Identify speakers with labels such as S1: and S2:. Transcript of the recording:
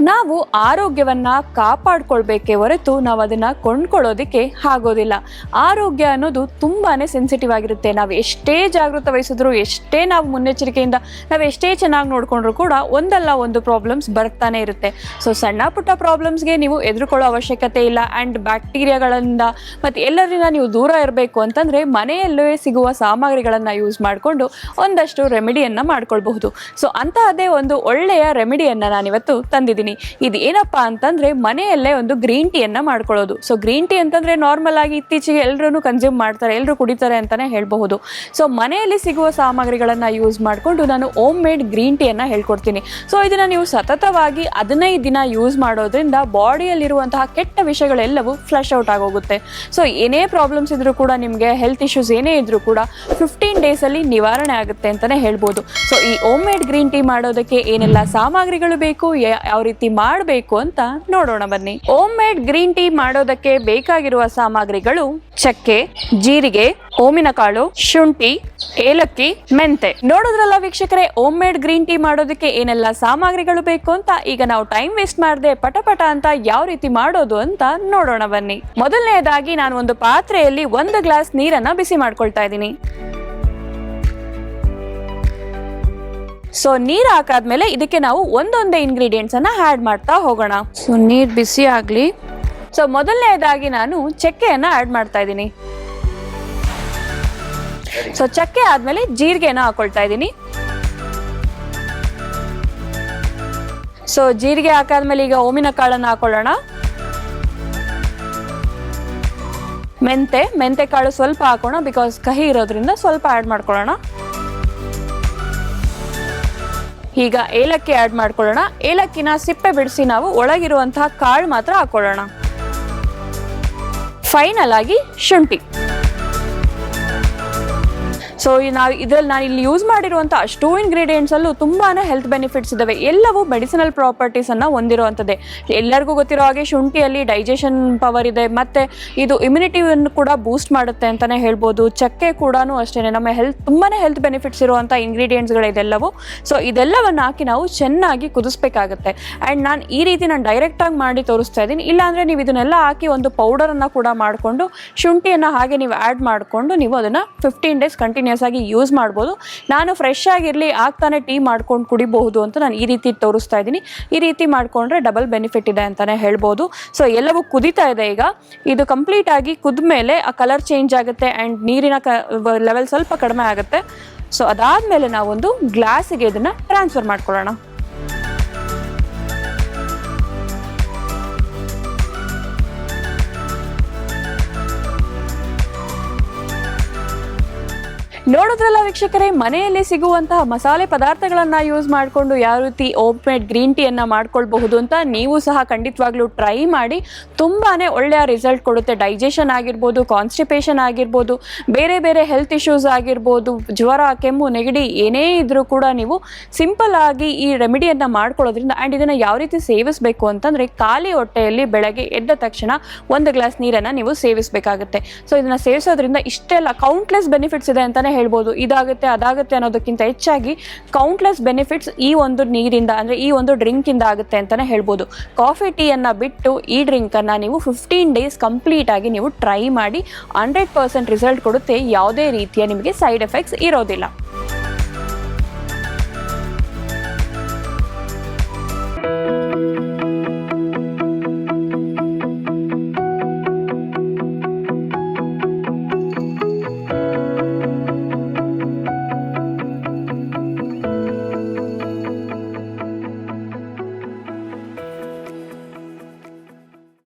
S1: ನಾವು ಆರೋಗ್ಯವನ್ನ ಕಾಪಾಡ್ಕೊಳ್ಬೇಕೇ ಹೊರತು ನಾವು ಅದನ್ನ ಕೊಂಡ್ಕೊಳ್ಳೋದಕ್ಕೆ ಆಗೋದಿಲ್ಲ. ಆರೋಗ್ಯ ಅನ್ನೋದು ತುಂಬಾನೇ ಸೆನ್ಸಿಟಿವ್ ಆಗಿರುತ್ತೆ. ನಾವು ಎಷ್ಟೇ ಜಾಗೃತ ವಹಿಸಿದ್ರು, ಎಷ್ಟೇ ನಾವು ಮುನ್ನೆಚ್ಚರಿಕೆಯಿಂದ, ನಾವು ಎಷ್ಟೇ ಚೆನ್ನಾಗಿ ನೋಡ್ಕೊಂಡ್ರು ಕೂಡ ಒಂದಲ್ಲ ಒಂದು ಪ್ರಾಬ್ಲಮ್ಸ್ ಬರ್ತಾನೆ ಇರುತ್ತೆ. ಸೊ ಸಣ್ಣ ಪುಟ್ಟ ಪ್ರಾಬ್ಲಮ್ಸ್ಗೆ ನೀವು ಎದುರುಕೊಳ್ಳೋ ಅವಶ್ಯಕತೆ ಇಲ್ಲ. ಆ್ಯಂಡ್ ಬ್ಯಾಕ್ಟೀರಿಯಾಗಳಿಂದ ಮತ್ತು ಎಲ್ಲರಿಂದ ನೀವು ದೂರ ಇರಬೇಕು ಅಂತಂದರೆ ಮನೆಯಲ್ಲೇ ಸಿಗುವ ಸಾಮಗ್ರಿಗಳನ್ನು ಯೂಸ್ ಮಾಡಿಕೊಂಡು ಒಂದಷ್ಟು ರೆಮಿಡಿಯನ್ನು ಮಾಡ್ಕೊಳ್ಬಹುದು. ಸೊ ಅಂತಹದೇ ಒಂದು ಒಳ್ಳೆಯ ರೆಮಿಡಿಯನ್ನು ನಾನಿವತ್ತು ತಂದಿದ್ದೀನಿ. ಇದು ಏನಪ್ಪ ಅಂತಂದ್ರೆ ಮನೆಯಲ್ಲೇ ಒಂದು ಗ್ರೀನ್ ಟೀಯನ್ನು ಮಾಡ್ಕೊಳ್ಳೋದು. ಸೊ ಗ್ರೀನ್ ಟೀ ಅಂತಂದ್ರೆ ನಾರ್ಮಲ್ ಆಗಿ ಇತ್ತೀಚೆಗೆ ಎಲ್ಲರೂ ಕನ್ಸ್ಯೂಮ್ ಮಾಡ್ತಾರೆ ಎಲ್ಲರೂ ಕುಡಿತಾರೆ ಅಂತಾನೆ ಹೇಳಬಹುದು. ಸೊ ಮನೆಯಲ್ಲಿ ಸಿಗುವ ಸಾಮಗ್ರಿಗಳನ್ನ ಯೂಸ್ ಮಾಡಿಕೊಂಡು ನಾನು ಓಮ್ ಮೇಡ್ ಗ್ರೀನ್ ಟೀಯನ್ನು ಹೇಳ್ಕೊಡ್ತೀನಿ. ಸೊ ಇದನ್ನ ನೀವು ಸತತವಾಗಿ ಹದಿನೈದು ದಿನ ಯೂಸ್ ಮಾಡೋದ್ರಿಂದ ಬಾಡಿಯಲ್ಲಿರುವಂತಹ ಕೆಟ್ಟ ವಿಷಯಗಳೆಲ್ಲವೂ ಫ್ಲಶ್ ಔಟ್ ಆಗೋಗುತ್ತೆ. ಸೊ ಏನೇ ಪ್ರಾಬ್ಲಮ್ಸ್ ಇದ್ರೂ ಕೂಡ ನಿಮಗೆ ಹೆಲ್ತ್ ಇಶ್ಯೂಸ್ ಏನೇ ಇದ್ರೂ ಕೂಡ ಫಿಫ್ಟೀನ್ ಅಲ್ಲಿ ನಿವಾರಣೆ ಆಗುತ್ತೆ ಅಂತಾನೆ ಹೇಳ್ಬೋದು ಸೊ ಈ ಓಮ್ ಮೇಡ್ ಗ್ರೀನ್ ಟೀ ಮಾಡೋದಕ್ಕೆ ಏನೆಲ್ಲ ಸಾಮಗ್ರಿಗಳು ಬೇಕು ಯಾವ ರೀತಿ ಮಾಡಬೇಕು ಅಂತ ನೋಡೋಣ ಬನ್ನಿ. ಓಮ್ ಮೇಡ್ ಗ್ರೀನ್ ಟೀ ಮಾಡೋದಕ್ಕೆ ಬೇಕಾಗಿರುವ ಸಾಮಗ್ರಿಗಳು ಚಕ್ಕೆ, ಜೀರಿಗೆ ಓಮಿನ ಕಾಳು ಶುಂಠಿ, ಏಲಕ್ಕಿ, ಮೆಂತೆ. ನೋಡೋದ್ರಲ್ಲ ವೀಕ್ಷಕರೇ ಓಮ್ ಮೇಡ್ ಗ್ರೀನ್ ಟೀ ಮಾಡೋದಕ್ಕೆ ಏನೆಲ್ಲ ಸಾಮಗ್ರಿಗಳು ಬೇಕು ಅಂತ? ಈಗ ನಾವು ಟೈಮ್ ವೇಸ್ಟ್ ಮಾಡದೆ ಪಟಪಟ ಅಂತ ಯಾವ ರೀತಿ ಮಾಡೋದು ಅಂತ ನೋಡೋಣ ಬನ್ನಿ. ಮೊದಲನೆಯದಾಗಿ ನಾನು ಒಂದು ಪಾತ್ರೆಯಲ್ಲಿ ಒಂದು ಗ್ಲಾಸ್ ನೀರನ್ನ ಬಿಸಿ ಮಾಡ್ಕೊಳ್ತಾ ಇದ್ದೀನಿ. ಸೊ ನೀರು ಹಾಕಾದ್ಮೇಲೆ ಇದಕ್ಕೆ ನಾವು ಒಂದೊಂದೇ ಇಂಗ್ರೀಡಿಯೆಂಟ್ಸ್ ಅನ್ನ ಆ್ಯಡ್ ಮಾಡ್ತಾ ಹೋಗೋಣ. ಸೊ ನೀರು ಬಿಸಿ ಆಗಲಿ. ಸೊ ಮೊದಲನೇದಾಗಿ ನಾನು ಚಕ್ಕೆಯನ್ನ ಆ್ಯಡ್ ಮಾಡ್ತಾ ಇದ್ದೀನಿ. ಸೊ ಚಕ್ಕೆ ಆದ್ಮೇಲೆ ಜೀರಿಗೆನ ಹಾಕೊಳ್ತಾ ಇದ್ದೀನಿ. ಸೊ ಜೀರಿಗೆ ಹಾಕಾದ್ಮೇಲೆ ಈಗ ಓಮಿನ ಕಾಳನ್ನ ಹಾಕೊಳ್ಳೋಣ. ಮೆಂತೆ ಮೆಂತೆ ಕಾಳು ಸ್ವಲ್ಪ ಹಾಕೋಣ ಬಿಕಾಸ್ ಕಹಿ ಇರೋದ್ರಿಂದ ಸ್ವಲ್ಪ ಆ್ಯಡ್ ಮಾಡ್ಕೊಳ್ಳೋಣ. ಈಗ ಏಲಕ್ಕಿ ಆ್ಯಡ್ ಮಾಡ್ಕೊಳ್ಳೋಣ. ಏಲಕ್ಕಿನ ಸಿಪ್ಪೆ ಬಿಡಿಸಿ ನಾವು ಒಳಗಿರುವಂತಹ ಕಾಳು ಮಾತ್ರ ಹಾಕೊಳ್ಳೋಣ. ಫೈನಲ್ ಆಗಿ ಶುಂಠಿ. ಸೊ ನಾವು ಇದರಲ್ಲಿ ನಾನು ಇಲ್ಲಿ ಯೂಸ್ ಮಾಡಿರುವಂಥ ಅಷ್ಟು ಇಂಗ್ರೀಡಿಯೆಂಟ್ಸಲ್ಲೂ ತುಂಬಾ ಹೆಲ್ತ್ ಬೆನಿಫಿಟ್ಸ್ ಇದಾವೆ. ಎಲ್ಲವೂ ಮೆಡಿಸಿನಲ್ ಪ್ರಾಪರ್ಟೀಸ್ ಅನ್ನ ಹೊಂದಿರುವಂಥದ್ದೇ ಎಲ್ಲರಿಗೂ ಗೊತ್ತಿರೋ ಹಾಗೆ ಶುಂಠಿಯಲ್ಲಿ ಡೈಜೆಷನ್ ಪವರ್ ಇದೆ. ಮತ್ತೆ ಇದು ಇಮ್ಯುನಿಟಿಯನ್ನು ಕೂಡ ಬೂಸ್ಟ್ ಮಾಡುತ್ತೆ ಅಂತಾನೆ ಹೇಳ್ಬೋದು. ಚಕ್ಕೆ ಕೂಡ ಅಷ್ಟೇ ನಮ್ಮ ಹೆಲ್ತ್ ತುಂಬಾನೇ ಹೆಲ್ತ್ ಬೆನಿಫಿಟ್ಸ್ ಇರುವಂಥ ಇಂಗ್ರೀಡಿಯೆಂಟ್ಸ್ಗಳು ಇದೆಲ್ಲವೂ. ಸೊ ಇದೆಲ್ಲವನ್ನು ಹಾಕಿ ನಾವು ಚೆನ್ನಾಗಿ ಕುದಿಸ್ಬೇಕಾಗುತ್ತೆ. ಆ್ಯಂಡ್ ನಾನು ಈ ರೀತಿ ನಾನು ಡೈರೆಕ್ಟಾಗಿ ಮಾಡಿ ತೋರಿಸ್ತಾ ಇದ್ದೀನಿ. ಇಲ್ಲಾಂದರೆ ನೀವು ಇದನ್ನೆಲ್ಲ ಹಾಕಿ ಒಂದು ಪೌಡರನ್ನು ಕೂಡ ಮಾಡಿಕೊಂಡು, ಶುಂಠಿಯನ್ನು ಹಾಗೆ ನೀವು ಆ್ಯಡ್ ಮಾಡಿಕೊಂಡು, ನೀವು ಅದನ್ನು ಫಿಫ್ಟೀನ್ ಡೇಸ್ ಕಂಟಿನ್ಯೂಸ್ ಆಗಿ ಯೂಸ್ ಮಾಡ್ಬೋದು. ನಾನು ಫ್ರೆಶ್ ಆಗಿರಲಿ ಆಗ್ತಾನೆ ಟೀ ಮಾಡ್ಕೊಂಡು ಕುಡಿಬಹುದು ಅಂತ ನಾನು ಈ ರೀತಿ ತೋರಿಸ್ತಾ ಇದ್ದೀನಿ. ಈ ರೀತಿ ಮಾಡಿಕೊಂಡ್ರೆ ಡಬಲ್ ಬೆನಿಫಿಟ್ ಇದೆ ಅಂತಲೇ ಹೇಳ್ಬೋದು. ಸೊ ಎಲ್ಲವೂ ಕುದೀತಾ ಇದೆ ಈಗ. ಇದು ಕಂಪ್ಲೀಟ್ ಆಗಿ ಕುದ್ಮೇಲೆ ಆ ಕಲರ್ ಚೇಂಜ್ ಆಗುತ್ತೆ ಆ್ಯಂಡ್ ನೀರಿನ ಕ ಲೆವೆಲ್ ಸ್ವಲ್ಪ ಕಡಿಮೆ ಆಗುತ್ತೆ. ಸೊ ಅದಾದಮೇಲೆ ನಾವೊಂದು ಗ್ಲಾಸಿಗೆ ಇದನ್ನು ಟ್ರಾನ್ಸ್ಫರ್ ಮಾಡ್ಕೊಳ್ಳೋಣ. ನೋಡಿದ್ರಲ್ಲ ವೀಕ್ಷಕರೇ, ಮನೆಯಲ್ಲಿ ಸಿಗುವಂತಹ ಮಸಾಲೆ ಪದಾರ್ಥಗಳನ್ನ ಯೂಸ್ ಮಾಡಿಕೊಂಡು ಯಾವ ರೀತಿ ಓಮ್ ಮೇಡ್ ಗ್ರೀನ್ ಟೀಯನ್ನು ಮಾಡ್ಕೊಳ್ಬಹುದು ಅಂತ ನೀವು ಸಹ ಖಂಡಿತವಾಗ್ಲೂ ಟ್ರೈ ಮಾಡಿ, ತುಂಬಾನೇ ಒಳ್ಳೆಯ ರಿಸಲ್ಟ್ ಕೊಡುತ್ತೆ. ಡೈಜೆಷನ್ ಆಗಿರ್ಬೋದು ಕಾನ್ಸ್ಟಿಪೇಷನ್ ಆಗಿರ್ಬೋದು, ಬೇರೆ ಬೇರೆ ಹೆಲ್ತ್ ಇಶ್ಯೂಸ್ ಆಗಿರ್ಬೋದು, ಜ್ವರ, ಕೆಮ್ಮು, ನೆಗಡಿ ಏನೇ ಇದ್ರೂ ಕೂಡ ನೀವು ಸಿಂಪಲ್ ಆಗಿ ಈ ರೆಮಿಡಿಯನ್ನ ಮಾಡ್ಕೊಳ್ಳೋದ್ರಿಂದ ಆ್ಯಂಡ್ ಇದನ್ನ ಯಾವ ರೀತಿ ಸೇವಿಸಬೇಕು ಅಂತಂದ್ರೆ, ಖಾಲಿ ಹೊಟ್ಟೆಯಲ್ಲಿ ಬೆಳಗ್ಗೆ ಎದ್ದ ತಕ್ಷಣ ಒಂದು ಗ್ಲಾಸ್ ನೀರನ್ನು ನೀವು ಸೇವಿಸಬೇಕಾಗುತ್ತೆ. ಸೊ ಇದನ್ನ ಸೇವಿಸೋದ್ರಿಂದ ಇಷ್ಟೆಲ್ಲ ಕೌಂಟ್ಲೆಸ್ ಬೆನಿಫಿಟ್ಸ್ ಇದೆ ಅಂತಲೇ ಹೇಳ್ಬೋದು. ಇದಾಗುತ್ತೆ, ಅದಾಗುತ್ತೆ ಅನ್ನೋದಕ್ಕಿಂತ ಹೆಚ್ಚಾಗಿ ಕೌಂಟ್ಲೆಸ್ ಬೆನಿಫಿಟ್ಸ್ ಈ ಒಂದು ನೀರಿಂದ, ಅಂದರೆ ಈ ಒಂದು ಡ್ರಿಂಕಿಂದ ಆಗುತ್ತೆ ಅಂತಲೇ ಹೇಳ್ಬೋದು. ಕಾಫಿ ಟೀಯನ್ನು ಬಿಟ್ಟು ಈ ಡ್ರಿಂಕನ್ನು ನೀವು ಫಿಫ್ಟೀನ್ ಡೇಸ್ ಕಂಪ್ಲೀಟ್ ಆಗಿ ನೀವು ಟ್ರೈ ಮಾಡಿ ಹಂಡ್ರೆಡ್ ಪರ್ಸೆಂಟ್ ರಿಸಲ್ಟ್ ಕೊಡುತ್ತೆ. ಯಾವುದೇ ರೀತಿಯ ನಿಮಗೆ ಸೈಡ್ ಎಫೆಕ್ಟ್ಸ್ ಇರೋದಿಲ್ಲ.